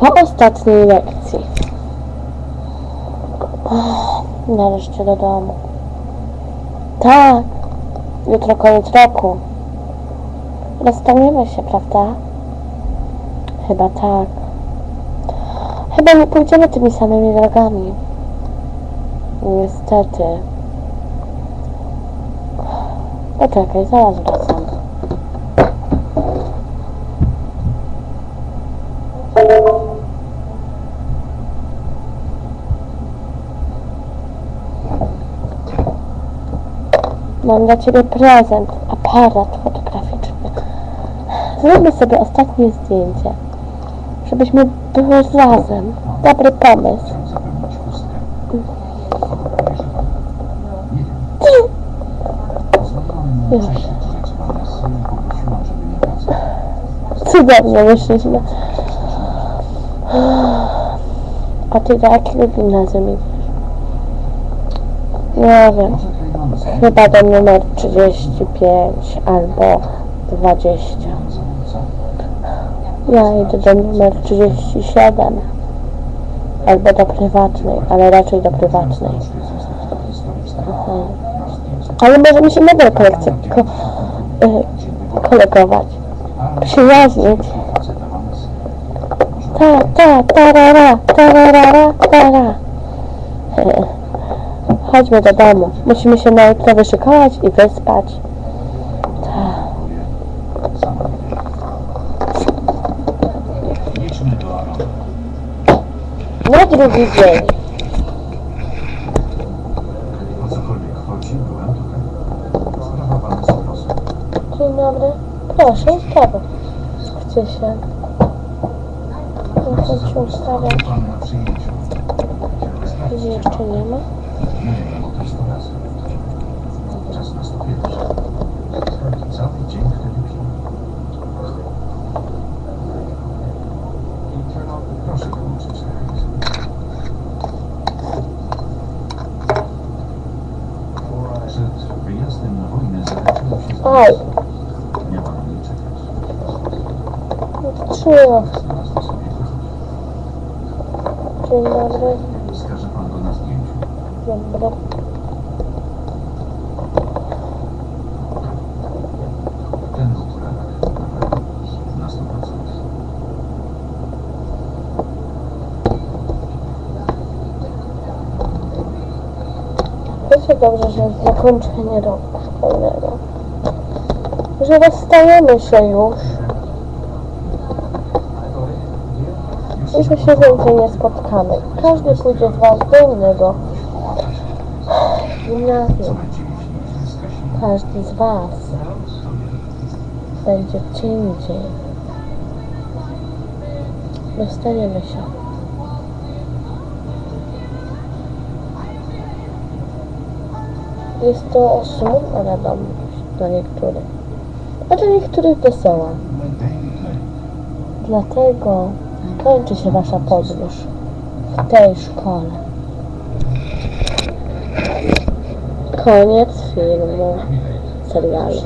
Po ostatniej lekcji. Nareszcie do domu. Tak. Jutro koniec roku. Rozstaniemy się, prawda? Chyba tak. Chyba nie pójdziemy tymi samymi drogami. Niestety. Poczekaj, zaraz wracam. Mam dla Ciebie prezent, aparat fotograficzny. Zróbmy sobie ostatnie zdjęcie, żebyśmy były razem. Dobry pomysł. Już. Cudownie wyszliśmy. A Ty do jakiego gimnazjum idziesz? Nie wiem. Może Chyba do numer 35 albo 20. co? Ja idę do numer 37. Albo do prywatnej, ale raczej do prywatnej. Zdjęciu. Ale możemy się nadal kolekcje, ko, y, kolegować, przyjaźnić. Ta, ta, tarara, tarara, tara. Chodźmy do domu. Musimy się na jutro wyszykować i wyspać. Na drugi dzień. Dzień dobry. Proszę, sprawa. Chce się. Muszę się ustawiać. Gdzie jeszcze nie ma? Oj. No to czyja? Dzień dobry. Ten w okularach. Na pewno. Na 100%. Wiecie dobrze, że jest zakończenie roku szkolnego. Że rozstajemy się już. I że się więcej nie spotkamy. Każdy pójdzie z Was do innego gimnazjum. Każdy z Was będzie gdzie indziej. Rozstajemy się. Jest to smutna wiadomość dla niektórych, a dla niektórych wesoła. Dlatego kończy się Wasza podróż w tej szkole. Koniec filmu, serialu.